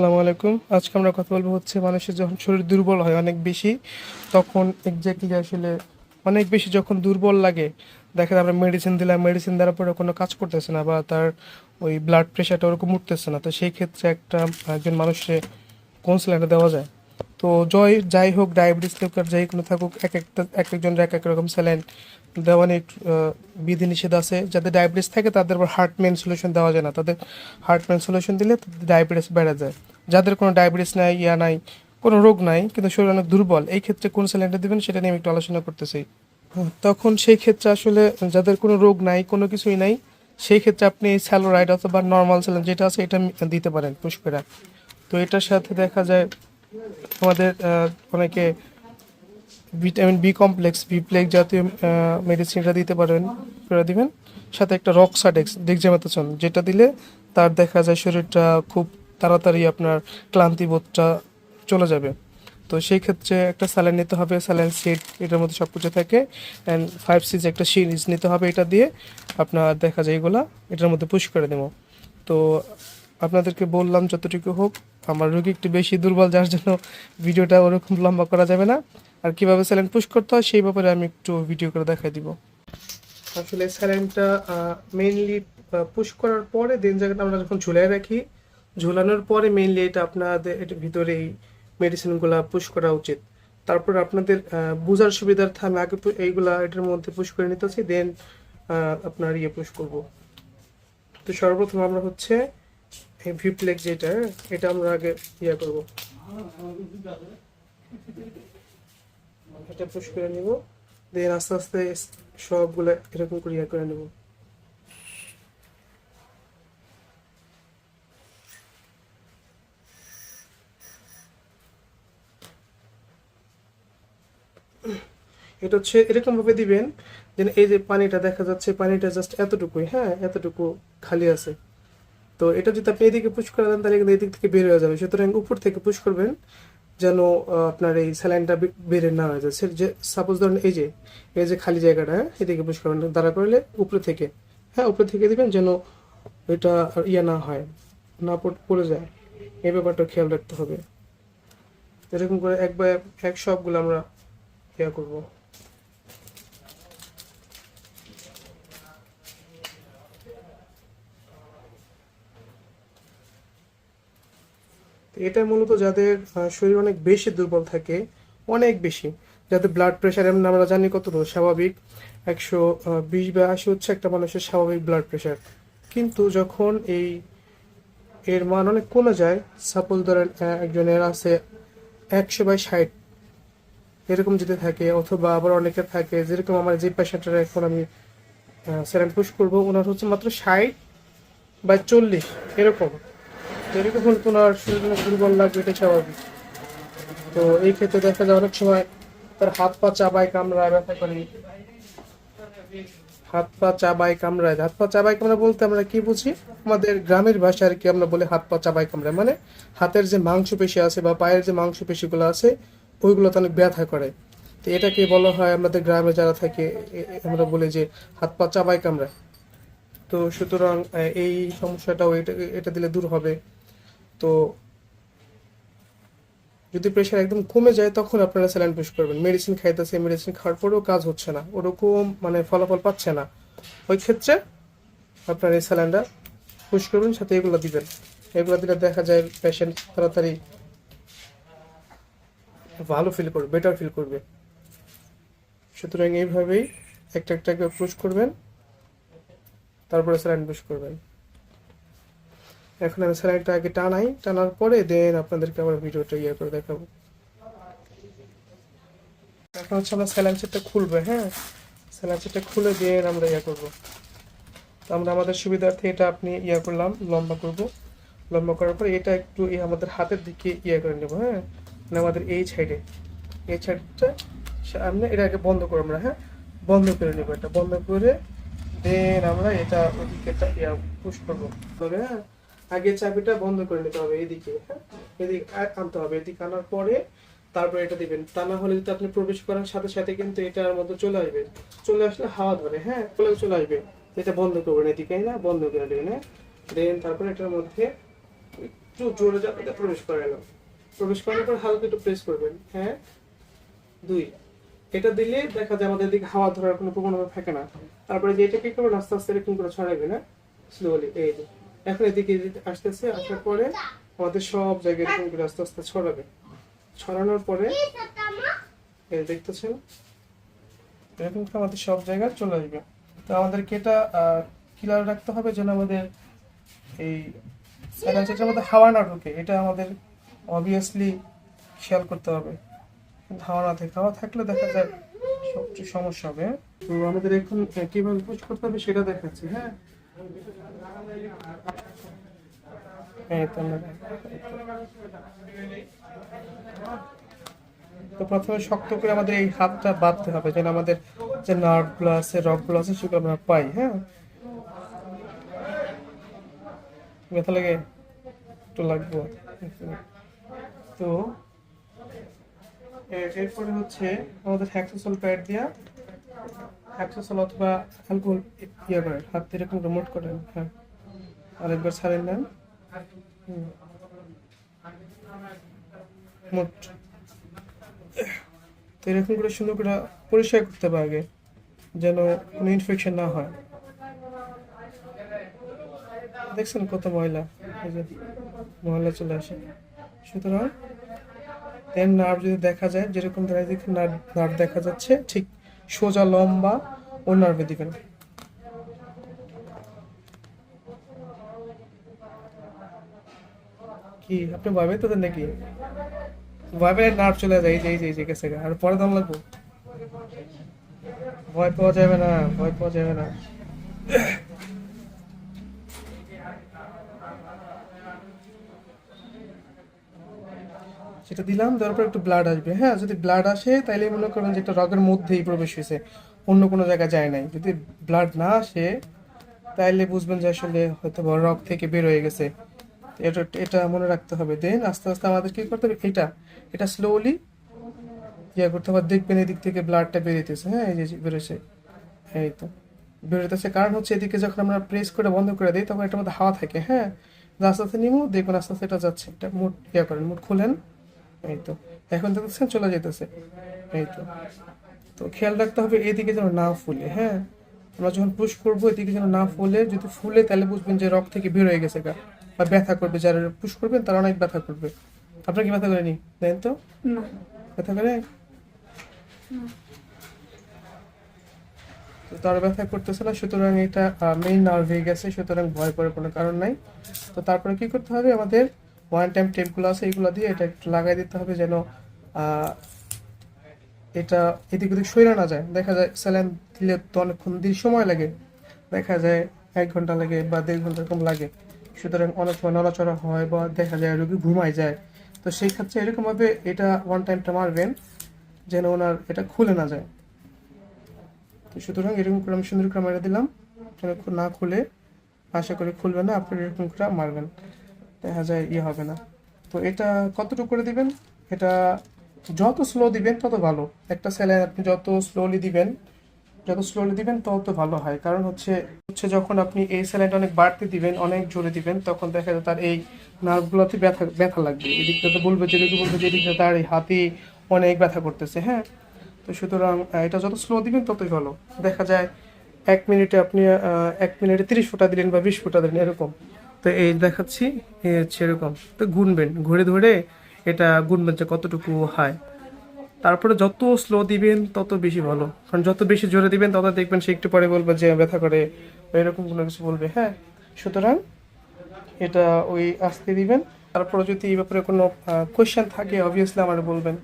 আসসালামু আলাইকুম। আজকে আমরা কথা বলব হচ্ছে মানুষের যখন শরীর দুর্বল হয় অনেক বেশি, তখন এক্স্যাক্টলি আসলে অনেক বেশি যখন দুর্বল লাগে, দেখা যায় আমরা মেডিসিন দিলাম মেডিসিন দেওয়ার পরে কোনো কাজ করতেছে না বা তার ওই ব্লাড প্রেশারটা ওরকম উঠতেছে না। তো সেই ক্ষেত্রে একটা একজন মানুষের কোন স্যালাইনটা দেওয়া যায়। তো জয়, যাই হোক ডায়াবেটিস আর যাই কোনো থাকুক, এক একটা, এক একজনের এক এক রকম স্যালাইন দেওয়া নিয়ে বিধিনিষেধ আছে। যাদের ডায়াবেটিস থাকে, তাদের হার্ট মেন সলিউশন দেওয়া যায় না। তাদের হার্ট মেন সলিউশন দিলে ডায়াবেটিস বেড়ে যায়। যাদের কোনো ডায়াবেটিস নাই, ইয়া নাই, কোনো রোগ নাই, কিন্তু শরীর অনেক দুর্বল, এই ক্ষেত্রে কোন স্যালাইনটা দেবেন সেটা নিয়ে আমি একটু আলোচনা করতেছি। তখন সেই ক্ষেত্রে আসলে যাদের কোনো রোগ নাই, কোনো কিছুই নাই, সেই ক্ষেত্রে আপনি স্যালোরাইড অথবা নর্মাল স্যালাইন যেটা আছে এটা দিতে পারেন পুষ্পেরা। তো এটার সাথে দেখা যায় আমাদের অনেকে ভিটামিন বি কমপ্লেক্স বিপ্লেক্স জাতীয় মেডিসিনটা দিতে পারেন করে দিবেন। সাথে একটা রক্সাডেক্স ডেক্সামেথাসন যেটা দিলে তার দেখা যায় শরীরটা খুব তাড়াতাড়ি আপনার ক্লান্তিবোধটা চলে যাবে। তো সেই ক্ষেত্রে একটা স্যালাইন নিতে হবে, স্যালাইন সেট এটার মধ্যে সব কিছু থাকে। অ্যান্ড ফাইভ সিজ একটা সিরিজ নিতে হবে এটা দিয়ে। আপনার দেখা যায় এগুলা, এটার মধ্যে পুশ করে দেবো। তো আপনাদেরকে বললাম যতটুকু হোক, আমার রোগী একটু বেশি দুর্বল, যার জন্য ভিডিওটা ওরকম লম্বা করা যাবে না। আর কীভাবে স্যালাইন পুশ করতে হয়, সেই ব্যাপারে আমি একটু ভিডিও করে দেখাই দিব। আসলে স্যালাইনটা মেইনলি পুশ করার পরে, দেন জায়গাটা আমরা যখন ঝুলাই রাখি ঝুলানোর পরে মেইনলি এটা আপনাদের এটা ভিতরে এই মেডিসিনগুলো পুশ করা উচিত। তারপর আপনাদের বোঝার সুবিধার্থে আমি আগে এইগুলা এটার মধ্যে পুশ করে নিতেছি দেন আপনার ইয়ে পুশ করব। তো সর্বপ্রথম আমরা হচ্ছে এই ভিপ্লেক্স যেটা, এটা আমরা আগে ইয়ে করব। এটা পুশ করে নিব দেন আস্তে আস্তে সবগুলো এরকম করে ইয়ে করে নেব। এটা হচ্ছে এরকম ভাবে দিবেন যেন এই যে পানিটা দেখা যাচ্ছে পানিটা জাস্ট এতটুকুই হ্যাঁ এতটুকু খালি আছে। তো এটা যদি আপনি এদিকে পুশ করে দেন তাহলে কিন্তু এদিক থেকে বের হয়ে যাবে। সুতরাং উপর থেকে পুশ করবেন যেন আপনার এই স্যালাইনটা বেড়ে না হয়ে যায়। যে সাপোজ ধরেন এই যে এই যে খালি জায়গাটা হ্যাঁ, এদিকে পুশ করবেন দাঁড়া করলে উপরে থেকে হ্যাঁ উপরে থেকে দিবেন যেন এটা ইয়ে না হয় না পড়ে যায়। এই ব্যাপারটা খেয়াল রাখতে হবে। এরকম করে এক বা এক- এক সবগুলো আমরা ইয়া করব? এটা মূলত যাদের শরীর অনেক বেশি দুর্বল থাকে, অনেক বেশি। যাদের ব্লাড প্রেশার এমন আমরা জানি কত স্বাভাবিক, একশো বিশ বা আশি হচ্ছে একটা মানুষের স্বাভাবিক ব্লাড প্রেশার কিন্তু যখন এই, এর মান অনেক কমে যায় সাপোজ ধরেন একজনের আছে একশো বাই ষাট এরকম যদি থাকে, অথবা আবার অনেকের থাকে, যেরকম আমার যে পেশেন্টের এখন আমি স্যালাইন পুশ করব ওনার হচ্ছে মাত্র ষাট বা চল্লিশ, এরকম। তো এরকম হলে শরীর অনেক দুর্বল লাগবে, এটা স্বাভাবিক। তো এই ক্ষেত্রে দেখা যায় অনেক সময় তার হাত পা চাবায়, কামড়ায়, ব্যথা করে। হাত পা চাবায়, কামড়ায়। হাত পা চাবায়, কামড়ায় বলতে আমরা কি বুঝি? আমাদের গ্রামের ভাষায় আর কি আমরা বলি হাত পা চাবায়, কামড়ায়। মানে হাতের যে মাংসপেশি আছে বা পায়ের যে মাংসপেশিগুলো আছে ওইগুলো তো অনেক ব্যথা করে। তো এটাকে বলা হয় আমাদের গ্রামে যারা থাকে আমরা বলি যে হাত পা চাবায় কামড়া তো সুতরাং এই সমস্যাটাও এটা এটা দিলে দূর হবে। তো যদি প্রেশার একদম কমে যায়, তখন আপনারা স্যালাইন পুশ করবেন। মেডিসিন খাইতেছে মেডিসিন খাওয়ার পরেও কাজ হচ্ছে না। ওরকম মানে ফলাফল পাচ্ছে না। ওই ক্ষেত্রে আপনার এই স্যালাইনটা পুশ করবেন সাথে এগুলো দিবেন। এগুলো দিলে দেখা যায় পেশেন্ট তাড়াতাড়ি ভালো ফিল করবে বেটার ফিল করবে। সুতরাং এইভাবেই একটা একটা করে পুশ করবেন, তারপরে স্যালাইন পুশ করবেন। এখন আমি স্যালাইনটা আগে টানাই, টানার পরে দেন আপনাদেরকে আবার ভিডিওটা ইয়ে করে দেখাবো। এখন হচ্ছে আমরা স্যালাইন সেটটা খুলবে হ্যাঁ? স্যালাইন সেটটা খুলে দিয়ে আমরা ইয়ে করব। তো আমরা আমাদের সুবিধার্থে এটা আপনি ইয়ে করলাম, লম্বা করব। লম্বা করার পরে এটা একটু আমাদের হাতের দিকে ইয়ে করে নেব হ্যাঁ? মানে আমাদের এই সাইডে এই সাইডটা সামনে আগে বন্ধ করব আমরা হ্যাঁ? বন্ধ করে নেব এটা, বন্ধ করে দেন আমরা এটা ওদিকে পুশ করব। তবে হ্যাঁ? আগে চাবিটা বন্ধ করে নিতে হবে এদিকে হ্যাঁ? এদিকে আনতে হবে, এদিকে আনার পরে তারপরে এটা দিবেন। তা না হলে যদি আপনি প্রবেশ করার সাথে সাথে কিন্তু এটার মধ্যে চলে আসবে। চলে আসলে হাওয়া ধরে হ্যাঁ? চলে চলে আসবে। এটা বন্ধ করবেন এদিকে, না? বন্ধ করে দেবেন হ্যাঁ? দেন তারপরে এটার মধ্যে একটু জোরে যাতে প্রবেশ করে এলাম প্রবেশ করার পর হালকা একটু প্রেস করবেন। হ্যাঁ? দুই। এটা দিলে দেখা যায় আমাদের দিকে হাওয়া ধরার কোনো প্রবণতা থাকে না। তারপরে যে এটা কি করবেন, আস্তে আস্তে এরকম করে ছড়াবে না স্লোলি এই যে। এখন এদিকে আসতেছে, আসার পরে আমাদের সব জায়গায় এরকম করে আস্তে আস্তে ছড়াবে। ছড়ানোর পরে এই দেখতেছেন, এরকম করে আমাদের সব জায়গায় চলে আসবে। তো আমাদেরকে এটা ক্লিয়ার রাখতে হবে যেন আমাদের এই সাইলেন্সারটার মধ্যে হাওয়া না ঢুকে। এটা আমাদের অবভিয়াসলি খেয়াল করতে হবে। না থাকে হাওয়া থাকলে দেখা যায় সবচেয়ে সমস্যা হবে? তো আমাদের এখন কীভাবে পুশ করতে হবে সেটা দেখাচ্ছি হ্যাঁ? তো প্রথমে শক্ত করে আমাদের এই হাতটা বাঁধতে হবে যেন আমাদের যে নার্ভগুলো আছে রগগুলো আছে সেগুলো আমরা পাই হ্যাঁ? ব্যথা লাগে একটু লাগবে। তো এরপরে হচ্ছে আমাদের হ্যাক্সোসল প্যাড দিয়া হ্যাক্সোসল অথবা অ্যালকোহল ইয়ে করেন, হাত এরকম রিমোট করেন হ্যাঁ। আরেকবার ছাড়েন নেন। মোট তো এরকম করে সুন্দর করে পরিষ্কার করতে হবে আগে, যেন কোনো ইনফেকশন না হয়। দেখছেন কত ময়লা? ময়লা চলে আসে। সুতরাং এর নার্ভ যদি দেখা যায়, যেরকম দেখা যায় নার্ভ দেখা যাচ্ছে, ঠিক সোজা লম্বা ও নার্ভে দিবেন। কি, আপনি ভয় পেতে নাকি? ভয় নার্ভ চলে যায়, এই যে এই যে গেছে আর পরে দাম লাগবো? ভয় পাওয়া যাবে না, ভয় পাওয়া যাবে না। সেটা দিলাম, দেওয়ার পর একটু ব্লাড আসবে। হ্যাঁ যদি ব্লাড আসে, তাইলে মনে করবেন যে একটা রগের মধ্যেই প্রবেশ হয়েছে। অন্য কোনো জায়গায় যায় নাই। যদি ব্লাড না আসে, তাইলে বুঝবেন যে আসলে হয়তো রগ থেকে বের হয়ে গেছে। এটা এটা মনে রাখতে হবে। দেন আস্তে আস্তে আমাদের কি করতে হবে? এটা এটা স্লোলি ইয়ে করতে হবে। দেখবেন এদিক থেকে ব্লাডটা বেরিয়েছে হ্যাঁ এই যে বেরোছে এই তো। বেরোতেছে কারণ হচ্ছে এদিকে যখন আমরা প্রেস করে, বন্ধ করে দিই, তখন এটার মধ্যে হাওয়া থাকে। হ্যাঁ আস্তে আস্তে নিমু, দেখবেন আস্তে আস্তে এটা যাচ্ছে। এটা মুট ইয়ে করেন, মুট খুলেন। এই তো। এখন দেখতেছেন চলে যেতেছে এই তো। তো খেয়াল রাখতে হবে এদিকে যেন না ফুলে হ্যাঁ? আমরা যখন পুশ করব এদিকে যেন না ফুলে যদি ফুলে তাহলে বুঝবেন যে রক থেকে বের হয়ে গেছে গা। বা ব্যথা করবে যারা পুশ করবেন তারা অনেক ব্যথা করবে। আপনার কি ব্যথা করেনি দেন তো। ব্যথা করে? তো তার ব্যথা করতেছে না সুতরাং এটা মেইন নার্ভ হয়ে গেছে সুতরাং ভয় করার কোনো কারণ নাই। তো তারপরে কি করতে হবে? আমাদের ওয়ান টাইম টেপগুলো আছে, এগুলো দিয়ে এটা একটু লাগাই দিতে হবে যেন এটা এদিক ওদিক সইরা না যায়। দেখা যায় স্যালাইন দিলে তো অনেকক্ষণ দিন সময় লাগে। দেখা যায় এক ঘণ্টা লাগে বা দেড় ঘণ্টা এরকম লাগে। সুতরাং অনেক সময় নড়াচড়া হয় বা দেখা যায় রোগী ঘুমায় যায়। তো সেই ক্ষেত্রে এরকমভাবে এটা ওয়ান টাইমটা মারবেন যেন ওনার এটা খুলে না যায়। তো সুতরাং এরকম করে আমি সুন্দর করে মেরে দিলাম। যেন না খুলে। আশা করি খুলবে না, আপনি এরকম করে মারবেন। দেখা যায় ইয়ে হবে না। তো এটা কতটুকু করে দিবেন? এটা যত স্লো দিবেন, তত ভালো। একটা স্যালাইন আপনি যত স্লোলি দিবেন, যত স্লোলি দিবেন, তত ভালো হয়। কারণ হচ্ছে হচ্ছে যখন আপনি এই স্যালাইনটা অনেক বাড়তে দিবেন, অনেক জোরে দিবেন, তখন দেখা যায় তার এই নার্ভগুলোতে ব্যথা ব্যথা লাগবে। এদিকটাতে বলবে, যেদিকে বলবে যে এদিকটা তার এই হাতে অনেক ব্যথা করতেছে হ্যাঁ? তো সুতরাং এটা যত স্লো দিবেন, ততই ভালো। দেখা যায় এক মিনিটে আপনি এক মিনিটে তিরিশ ফোঁটা দিলেন বা বিশ ফোঁটা দিলেন, এরকম। তো এই দেখাচ্ছি হচ্ছে এরকম। তো গুনবেন, ঘুরে ধরে এটা গুনবেন যে কতটুকু হয়। তারপরে যত স্লো দিবেন, তত বেশি ভালো। কারণ যত বেশি জোরে দিবেন, তত দেখবেন সে একটু পরে বলবে যে ব্যথা করে এরকম কোনো কিছু বলবে। হ্যাঁ সুতরাং এটা ওই আস্তে দিবেন। তারপরে যদি এই ব্যাপারে কোনো কোয়েশ্চেন থাকে অবভিয়াসলি আমার বলবেন।